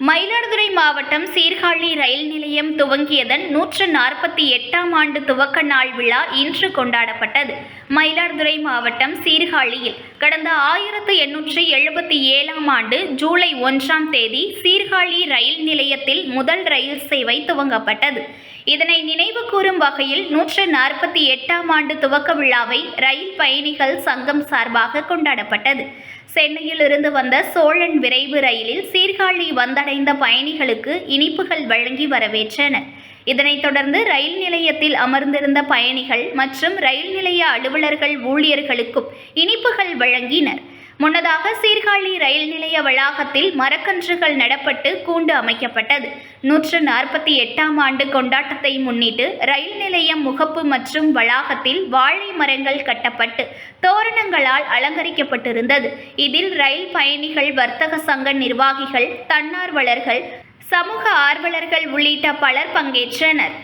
மயிலாடுதுறை மாவட்டம் சீர்காழி ரயில் நிலையம் துவங்கியதன் நூற்று நாற்பத்தி எட்டாம் ஆண்டு துவக்க நாள் விழா இன்று கொண்டாடப்பட்டது. மயிலாடுதுறை மாவட்டம் சீர்காழியில் கடந்த ஆயிரத்து எண்ணூற்று எழுபத்தி ஏழாம் ஆண்டு ஜூலை ஒன்றாம் தேதி சீர்காழி ரயில் நிலையத்தில் முதல் ரயில் சேவை துவங்கப்பட்டது. இதனை நினைவு கூறும் வகையில் நூற்று நாற்பத்தி எட்டாம் ஆண்டு துவக்க விழாவை ரயில் பயணிகள் சங்கம் சார்பாக கொண்டாடப்பட்டது. சென்னையில் இருந்து வந்த சோழன் விரைவு ரயிலில் சீர்காழி வந்த வந்தடைந்த பயணிகளுக்கு இனிப்புகள் வழங்கி வரவேற்றனர் இதனைத் தொடர்ந்து ரயில் நிலையத்தில் அமர்ந்திருந்த பயணிகள் மற்றும் ரயில் நிலைய அலுவலர்கள் ஊழியர்களுக்கும் இனிப்புகள் வழங்கினர். முன்னதாக சீர்காழி ரயில் நிலைய வளாகத்தில் மரக்கன்றுகள் நடப்பட்டு கூண்டு அமைக்கப்பட்டது. நூற்று நாற்பத்தி எட்டாம் ஆண்டு கொண்டாட்டத்தை முன்னிட்டு ரயில் நிலையம் முகப்பு மற்றும் வளாகத்தில் வாழை மரங்கள் கட்டப்பட்டு தோரணங்களால் அலங்கரிக்கப்பட்டிருந்தது. இதில் ரயில் பயணிகள் வர்த்தக சங்க நிர்வாகிகள் தன்னார்வலர்கள் சமூக ஆர்வலர்கள் உள்ளிட்ட பலர் பங்கேற்றனர்.